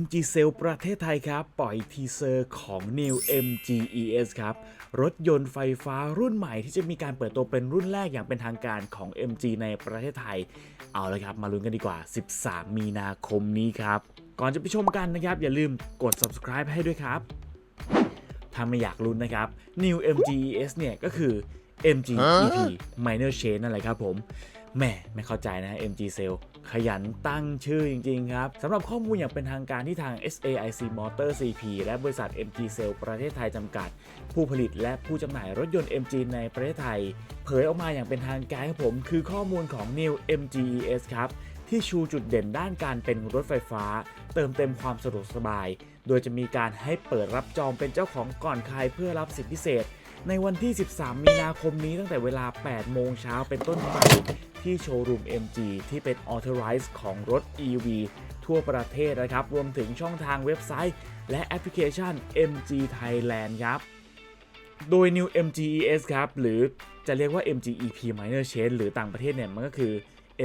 MG Sale ประเทศไทยครับ ปล่อยทีเซอร์ของ New MG ES ครับ รถยนต์ไฟฟ้ารุ่นใหม่ที่จะมีการเปิดตัวเป็นรุ่นแรกอย่างเป็นทางการของ MG ในประเทศไทย เอาเลยครับ มาลุ้นกันดีกว่า 13 มีนาคมนี้ครับ ก่อนจะไปชมกันนะครับ อย่าลืมกด subscribe ให้ด้วยครับ ถ้าไม่อยากลุ้นนะครับ New MG ES เนี่ยก็คือ MG EP Minor Change นั่นแหละครับผม แหม่ไม่เข้าใจนะ MG Sale ขยันตั้งชื่อจริง ๆ ครับสำหรับข้อมูลอย่างเป็นทางการที่ทาง SAIC Motor CP และบริษัท MG Sale ประเทศไทยจำกัด ผู้ผลิตและผู้จำหน่ายรถยนต์ MG ในประเทศไทย เผยออกมาอย่างเป็นทางการครับผม คือข้อมูลของ New MG ES ครับที่ชูจุดเด่นด้านการเป็นรถไฟฟ้า เติมเต็มความสะดวกสบาย โดยจะมีการให้เปิดรับจองเป็นเจ้าของก่อนใครเพื่อรับสิทธิพิเศษ ในวันที่ 13 มีนาคมนี้ตั้งแต่เวลา 8 โมงเช้าเป็นต้นไป ที่โชว์รูม MG ที่เป็น Authorized ของรถ EV ทั่วประเทศนะครับ รวมถึงช่องทางเว็บไซต์ และแอปพลิเคชัน MG Thailand ครับ โดย New MG ES ครับ หรือจะเรียกว่า MG EP Minor Change หรือต่างประเทศเนี่ย มันก็คือ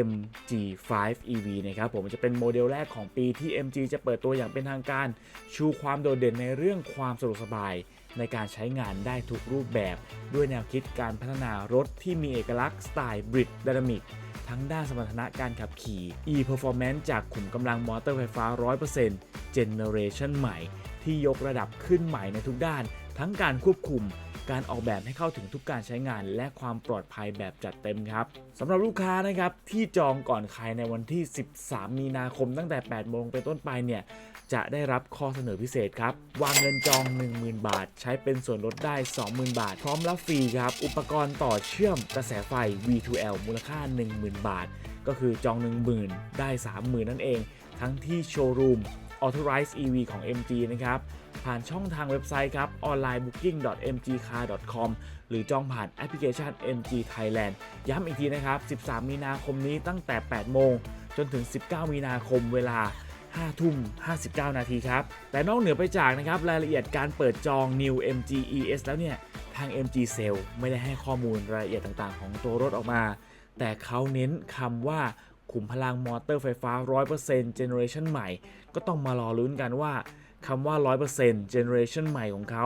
MG5 EV นะครับผมจะเป็นโมเดลแรกของปีที่ MG จะเปิดตัวอย่างเป็นทางการ ชูความโดดเด่นในเรื่องความสะดวกสบาย ในการใช้งานได้ทุกรูปแบบ ด้วยแนวคิดการพัฒนารถที่มีเอกลักษณ์สไตล์บริดดนามิกทั้งด้านสมรรถนะการขับขี่ e-performance จากขุมกำลังมอเตอร์ไฟฟ้า 100% Generation ใหม่ ที่ยกระดับขึ้นใหม่ในทุกด้าน ทั้งการควบคุม การออกแบบให้เข้าถึงทุกการใช้งาน และความปลอดภัยแบบจัดเต็มครับสำหรับลูกค้านะครับที่จองก่อนใครในวันที่ 13 มีนาคมตั้งแต่ 8 โมงเป็นต้นไปเนี่ยจะได้รับข้อเสนอพิเศษครับ วางเงินจอง 10,000 บาท ใช้เป็นส่วนลดได้ 20,000 บาท พร้อมรับฟรีครับ อุปกรณ์ต่อเชื่อมกระแสไฟ V2L มูลค่า 10,000 บาท ก็คือจอง 10,000 ได้ 30,000 นั่นเอง ทั้งที่โชว์รูม Authorized EV ของ MG นะครับ ผ่านช่องทางเว็บไซต์ครับ onlinebooking.mgcar.com หรือจองผ่านแอปพลิเคชัน MG Thailand ย้ำอีกทีนะครับ 13 มีนาคมนี้ตั้งแต่ 8 โมง จนถึง 19 มีนาคมเวลา5ทุ่ม 59 นาทีครับ แต่นอกเหนือไปจากนะครับ รายละเอียดการเปิดจอง New MG ES แล้วเนี่ย ทาง MG Sale ไม่ได้ให้ข้อมูลรายละเอียดต่างๆ ของตัวรถออกมา แต่เขาเน้นคำว่า ขุมพลังมอเตอร์ไฟฟ้า 100% Generation ใหม่ ก็ต้องมารอลุ้นกันว่าคำว่า 100% Generation ใหม่ของเขา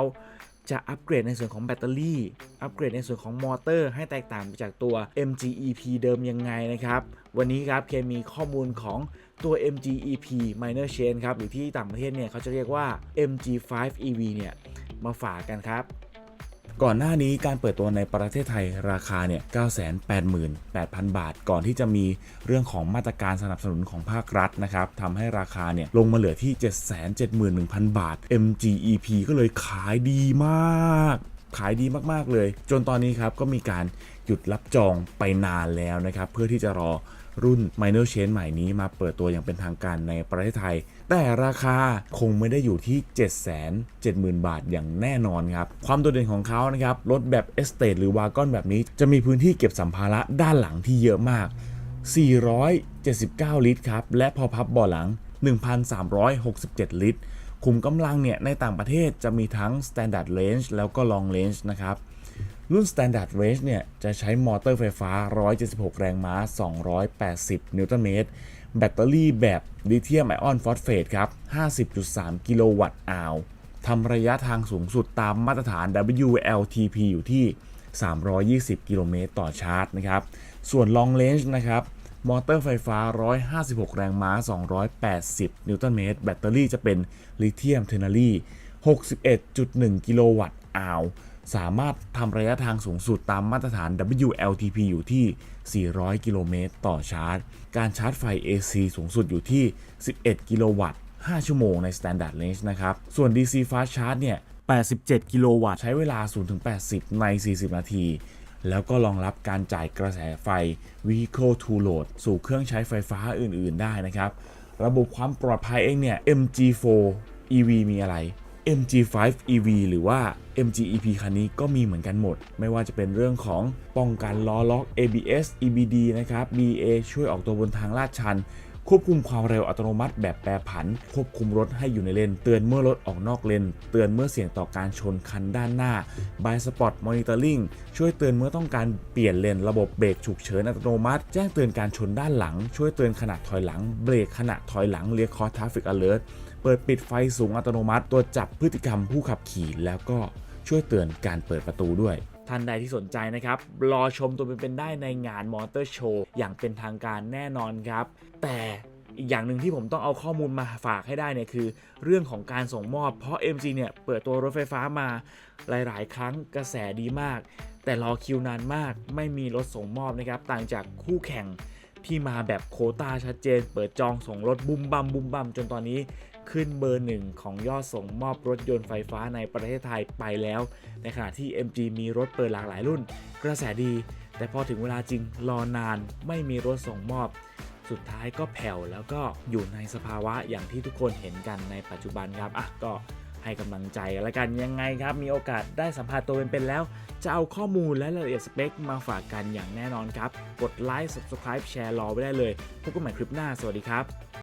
จะอัปเกรดในส่วนของแบตเตอรี่ อัปเกรดในส่วนของมอเตอร์ ให้แตกต่างจากตัว MG EP เดิมยังไงนะครับ วันนี้ครับเคมีข้อมูลของตัว MG EP Minor Change ครับ หรือที่ต่างประเทศเนี่ยเขาจะเรียกว่า MG5 EV เนี่ย มาฝากกันครับ ก่อนหน้านี้การเปิดตัวในประเทศไทยราคาเนี่ย 988,000 บาท ก่อนที่จะมีเรื่องของมาตรการสนับสนุนของภาครัฐนะครับทำให้ราคาเนี่ยลงมาเหลือที่ 771,000 บาท MGEP ก็เลยขายดีมาก ขายดีมากๆเลย จนตอนนี้ครับก็มีการหยุดรับจองไปนานแล้วนะครับ เพื่อที่จะรอรุ่น Minor Chain ใหม่นี้มาเปิดตัวอย่างเป็นทางการในประเทศไทย แต่ราคาคงไม่ได้อยู่ที่ 770,000 บาทอย่างแน่นอนครับ ความโดดเด่นของเขานะครับ รถแบบ Estate หรือวากอนแบบนี้ จะมีพื้นที่เก็บสัมภาระด้านหลังที่เยอะมาก 479 ลิตรครับ และพอพับเบาะหลัง 1,367 ลิตร ขุมกำลังเนี่ยในต่างประเทศจะมีทั้ง Standard Range แล้วก็ Long Range นะครับ รุ่น Standard Range เนี่ยจะใช้มอเตอร์ไฟฟ้า 176 แรงม้า 280 นิวตันเมตร แบตเตอรี่แบบลิเธียมไอออนฟอสเฟตครับ 50.3 กิโลวัตต์อาวทำระยะทางสูงสุดตามมาตรฐาน WLTP อยู่ที่ 320 กิโลเมตรต่อชาร์จนะครับ ส่วน Long Range นะครับ มอเตอร์ไฟฟ้า 156 แรงม้า 280 นิวตันเมตร แบตเตอรี่จะเป็นลิเธียมเทนารี61.1 กิโลวัตต์อาวสามารถทำระยะทางสูงสุดตามมาตรฐาน WLTP อยู่ที่ 400 กิโลเมตรต่อชาร์จ การชาร์จไฟ AC สูงสุดอยู่ที่ 11 กิโลวัตต์ 5 ชั่วโมงใน Standard Range นะครับ ส่วน DC Fast Charge เนี่ย 87 กิโลวัตต์ ใช้เวลา 0-80 ใน 40 นาที แล้วก็รองรับการจ่ายกระแสไฟ Vehicle to Load สู่เครื่องใช้ไฟฟ้าอื่นๆได้นะครับ ระบบความปลอดภัยเองเนี่ย MG4 EV มีอะไร MG5 EV หรือว่า MGEP คันนี้ก็มีเหมือนกันหมด ไม่ว่าจะเป็นเรื่องของป้องกันล้อล็อก ABS EBD นะครับ BA ช่วยออกตัวบนทางลาดชัน ควบคุมความเร็วอัตโนมัติแบบแปรผัน ควบคุมรถให้อยู่ในเลน เตือนเมื่อรถออกนอกเลน เตือนเมื่อเสี่ยงต่อการชนคันด้านหน้า By Spot Monitoring ช่วยเตือนเมื่อต้องการเปลี่ยนเลน ระบบเบรกฉุกเฉินอัตโนมัติ แจ้งเตือนการชนด้านหลัง ช่วยเตือนขณะถอยหลัง เบรกขณะถอยหลังเรียกคอทราฟิกอเลิร์เปิดปิดไฟสูงอัตโนมัติตรวจับพฤติกรรมผู้ขับขี่แล้วก็ช่วยเตือนการเปิดประตูด้วย ท่านใดที่สนใจนะครับ รอชมตัวเป็นๆได้ในงานมอเตอร์โชว์อย่างเป็นทางการแน่นอนครับ แต่อีกอย่างหนึ่งที่ผมต้องเอาข้อมูลมาฝากให้ได้เนี่ยคือ เรื่องของการส่งมอบ เพราะ MG เนี่ยเปิดตัวรถไฟฟ้ามาหลาย ๆ ครั้งกระแสดีมาก แต่รอคิวนานมาก ไม่มีรถส่งมอบนะครับ ต่างจากคู่แข่งที่มาแบบโคตาชัดเจน เปิดจองส่งรถบุมบัมบุมบัมจนตอนนี้ ขึ้นเบอร์หนึ่งของยอดส่งมอบรถยนต์ไฟฟ้าในประเทศไทยไปแล้ว ในขณะที่ MG มีรถเปิดหลากหลายรุ่น กระแสดี แต่พอถึงเวลาจริงรอนานไม่มีรถส่งมอบ สุดท้ายก็แผ่วแล้วก็อยู่ในสภาวะอย่างที่ทุกคนเห็นกันในปัจจุบันครับอะก็ให้กำลังใจแล้วกันยังไงครับ มีโอกาสได้สัมผัสตัวเป็นๆแล้ว จะเอาข้อมูลและรายละเอียดสเปคมาฝากกันอย่างแน่นอนครับ กดไลค์ subscribe แชร์รอไว้ได้เลย พบกันใหม่คลิปหน้า สวัสดีครับ